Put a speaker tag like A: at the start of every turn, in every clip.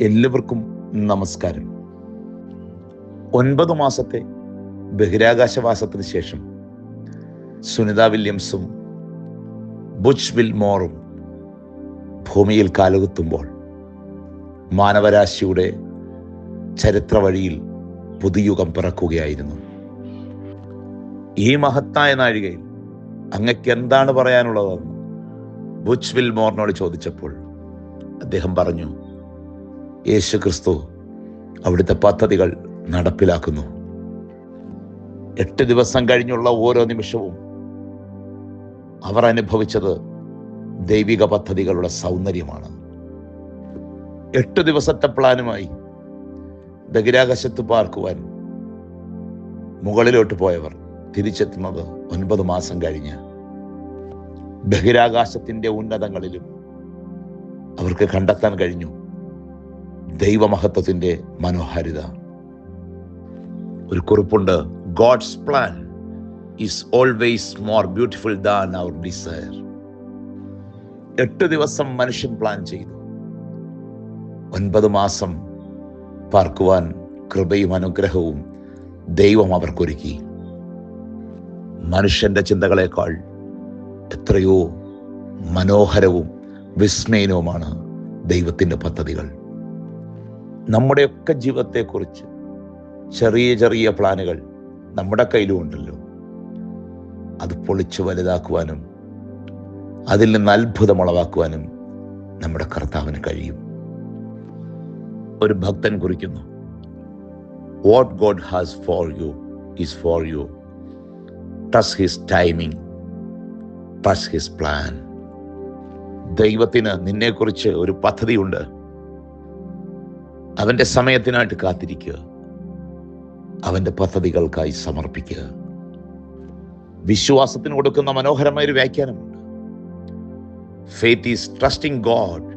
A: എല്ലാവർക്കും നമസ്കാരം. ഒൻപത് മാസത്തെ ബഹിരാകാശവാസത്തിന് ശേഷം സുനിത വില്യംസും ബുച്ച് വിൽമോറും ഭൂമിയിൽ കാലുകുത്തുമ്പോൾ മാനവരാശിയുടെ ചരിത്ര വഴിയിൽ പുതുയുഗം പിറക്കുകയായിരുന്നു. ഈ മഹത്തായ നാഴികയിൽ അങ്ങക്ക് എന്താണ് പറയാനുള്ളതെന്ന് ബുച്ച് വിൽമോറിനോട് ചോദിച്ചപ്പോൾ അദ്ദേഹം പറഞ്ഞു യേശു ക്രിസ്തു അവിടുത്തെ പദ്ധതികൾ നടപ്പിലാക്കുന്നു. എട്ട് ദിവസം കഴിഞ്ഞുള്ള ഓരോ നിമിഷവും അവർ അനുഭവിച്ചത് ദൈവിക പദ്ധതികളുടെ സൗന്ദര്യമാണ്. എട്ട് ദിവസത്തെ പ്ലാനുമായി ബഹിരാകാശത്ത് പാർക്കുവാൻ മുകളിലോട്ട് പോയവർ തിരിച്ചെത്തുന്നത് ഒൻപത് മാസം കഴിഞ്ഞ്. ബഹിരാകാശത്തിന്റെ ഉന്നതങ്ങളിലും അവർക്ക് കണ്ടെത്താൻ കഴിഞ്ഞു. ദൈവമഹത്വത്തിന്റെ മനോഹാരിത. ഒരു കുറിപ്പുണ്ട് God's plan is always more beautiful than our desire എട്ട് ദിവസം മനുഷ്യൻ പ്ലാൻ ചെയ്തു. ഒൻപത് മാസം പാർക്കുവാൻ കൃപയും അനുഗ്രഹവും ദൈവം അവർക്കൊരുക്കി. മനുഷ്യന്റെ ചിന്തകളെക്കാൾ എത്രയോ മനോഹരവും വിസ്മയനവുമാണ് ദൈവത്തിന്റെ പദ്ധതികൾ. നമ്മുടെയൊക്കെ ജീവിതത്തെക്കുറിച്ച് ചെറിയ ചെറിയ പ്ലാനുകൾ നമ്മുടെ കയ്യിലും ഉണ്ടല്ലോ അത് പൊളിച്ചു വലുതാക്കുവാനും അതിൽ നിന്ന് അത്ഭുതമുളവാക്കുവാനും നമ്മുടെ കർത്താവിന് കഴിയും. ഒരു ഭക്തൻ കുറിക്കുന്നു what God has for you is for you trust his timing trust his plan ദൈവത്തിന് നിന്നെക്കുറിച്ച് ഒരു പദ്ധതിയുണ്ട്. അവന്റെ സമയത്തിനായിട്ട് കാത്തിരിക്കുക. അവന്റെ പദ്ധതികൾക്കായി സമർപ്പിക്കുക. വിശ്വാസത്തിന് കൊടുക്കുന്ന മനോഹരമായ ഒരു വ്യാഖ്യാനമുണ്ട്. Faith is trusting God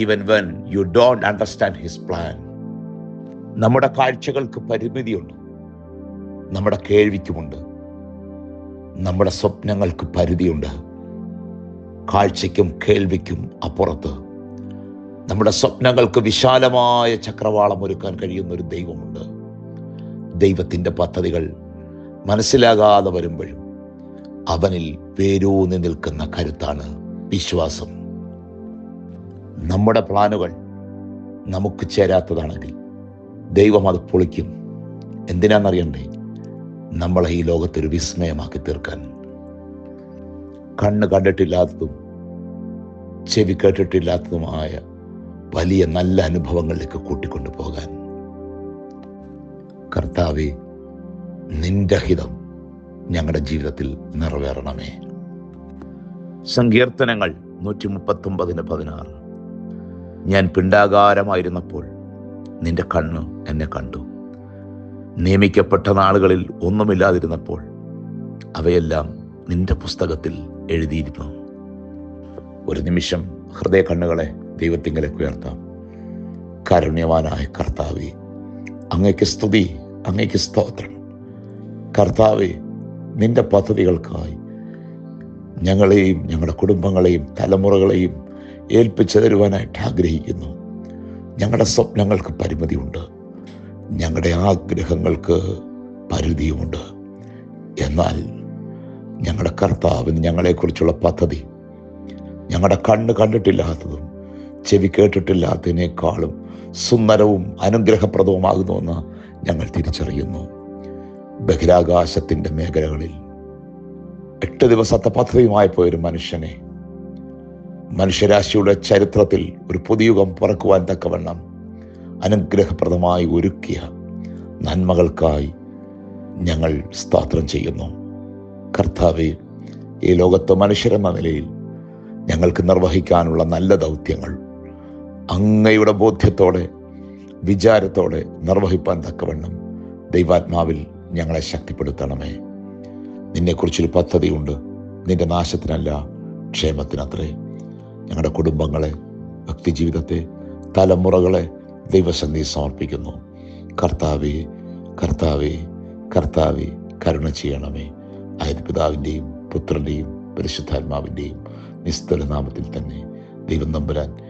A: even when you don't understand his plan നമ്മുടെ കാഴ്ചകൾക്ക് പരിമിതിയുണ്ട്. നമ്മുടെ കേൾവിക്കുമുണ്ട്. നമ്മുടെ സ്വപ്നങ്ങൾക്ക് പരിധിയുണ്ട്. കാഴ്ചയ്ക്കും കേൾവിക്കും അപ്പുറത്ത് നമ്മുടെ സ്വപ്നങ്ങൾക്ക് വിശാലമായ ചക്രവാളം ഒരുക്കാൻ കഴിയുന്ന ഒരു ദൈവമുണ്ട്. ദൈവത്തിന്റെ പദ്ധതികൾ മനസ്സിലാകാതെ വരുമ്പോഴും അവനിൽ വേരൂന്നി നിൽക്കുന്ന കരുത്താണ് വിശ്വാസം. നമ്മുടെ പ്ലാനുകൾ നമുക്ക് ചേരാത്തതാണെങ്കിൽ ദൈവം അത് പൊളിക്കും. എന്തിനാണെന്നറിയണ്ടേ? നമ്മളെ ഈ ലോകത്തൊരു വിസ്മയമാക്കി തീർക്കാൻ. കണ്ണ് കണ്ടിട്ടില്ലാത്തതും ചെവി കേട്ടിട്ടില്ലാത്തതുമായ വലിയ നല്ല അനുഭവങ്ങളിലേക്ക് കൂട്ടിക്കൊണ്ടു പോകാൻ. കർത്താവെ നിന്റെ ഹിതം ഞങ്ങളുടെ ജീവിതത്തിൽ നിറവേറണമേ. സങ്കീർത്തനങ്ങൾ നൂറ്റി മുപ്പത്തൊമ്പതിന് പതിനാറ്. ഞാൻ പിണ്ടാകാരമായിരുന്നപ്പോൾ നിന്റെ കണ്ണ് എന്നെ കണ്ടു. നിയമിക്കപ്പെട്ട നാളുകളിൽ ഒന്നുമില്ലാതിരുന്നപ്പോൾ അവയെല്ലാം നിന്റെ പുസ്തകത്തിൽ എഴുതിയിരുന്നു. ഒരു നിമിഷം ഹൃദയ കണ്ണുകളെ ദൈവത്തിങ്കലേക്ക് ഉയർത്താം. കാരുണ്യവാനായ കർത്താവെ അങ്ങയ്ക്ക് സ്തുതി അങ്ങയ്ക്ക് സ്തോത്രം. കർത്താവെ നിന്റെ പദ്ധതികൾക്കായി ഞങ്ങളെയും ഞങ്ങളുടെ കുടുംബങ്ങളെയും തലമുറകളെയും ഏൽപ്പിച്ചു തരുവാനായിട്ട് ആഗ്രഹിക്കുന്നു. ഞങ്ങളുടെ സ്വപ്നങ്ങൾക്ക് പരിമിതിയുണ്ട്. ഞങ്ങളുടെ ആഗ്രഹങ്ങൾക്ക് പരിധിയുമുണ്ട്. എന്നാൽ ഞങ്ങളുടെ കർത്താവിന് ഞങ്ങളെക്കുറിച്ചുള്ള പദ്ധതി ഞങ്ങളുടെ കണ്ണ് കണ്ടിട്ടില്ലാത്തതും ചെവി കേട്ടിട്ടില്ലാത്തതിനേക്കാളും സുന്ദരവും അനുഗ്രഹപ്രദവുമാകുന്നുവെന്ന് ഞങ്ങൾ തിരിച്ചറിയുന്നു. ബഹിരാകാശത്തിന്റെ മേഖലകളിൽ എട്ട് ദിവസത്തെ പദ്ധതിയുമായി പോയൊരു മനുഷ്യനെ. മനുഷ്യരാശിയുടെ ചരിത്രത്തിൽ ഒരു പുതിയുഗം പിറക്കുവാൻ തക്കവണ്ണം അനുഗ്രഹപ്രദമായി ഒരുക്കിയ നന്മകൾക്കായി ഞങ്ങൾ സ്ഥാത്രം ചെയ്യുന്നു. കർത്താവെ ഈ ലോകത്ത് മനുഷ്യരെന്ന നിലയിൽ ഞങ്ങൾക്ക് നിർവഹിക്കാനുള്ള നല്ല ദൗത്യങ്ങൾ അങ്ങയുടെ ബോധ്യത്തോടെ വിചാരത്തോടെ നിർവഹിപ്പാൻ തക്കവണ്ണം ദൈവാത്മാവിൽ ഞങ്ങളെ ശക്തിപ്പെടുത്തണമേ. നിന്നെക്കുറിച്ചൊരു പദ്ധതിയുണ്ട് നിന്റെ നാശത്തിനല്ല ക്ഷേമത്തിനത്രേ. ഞങ്ങളുടെ കുടുംബങ്ങളെ ഭക്തിജീവിതത്തെ തലമുറകളെ ദൈവസന്ധി സമർപ്പിക്കുന്നു. കർത്താവെ കർത്താവെ കർത്താവെ കരുണ ചെയ്യണമേ. അതായത് പിതാവിന്റെയും പുത്രന്റെയും പരിശുദ്ധാത്മാവിന്റെയും നിസ്തുല നാമത്തിൽ തന്നെ ദൈവം നമ്പുരാൻ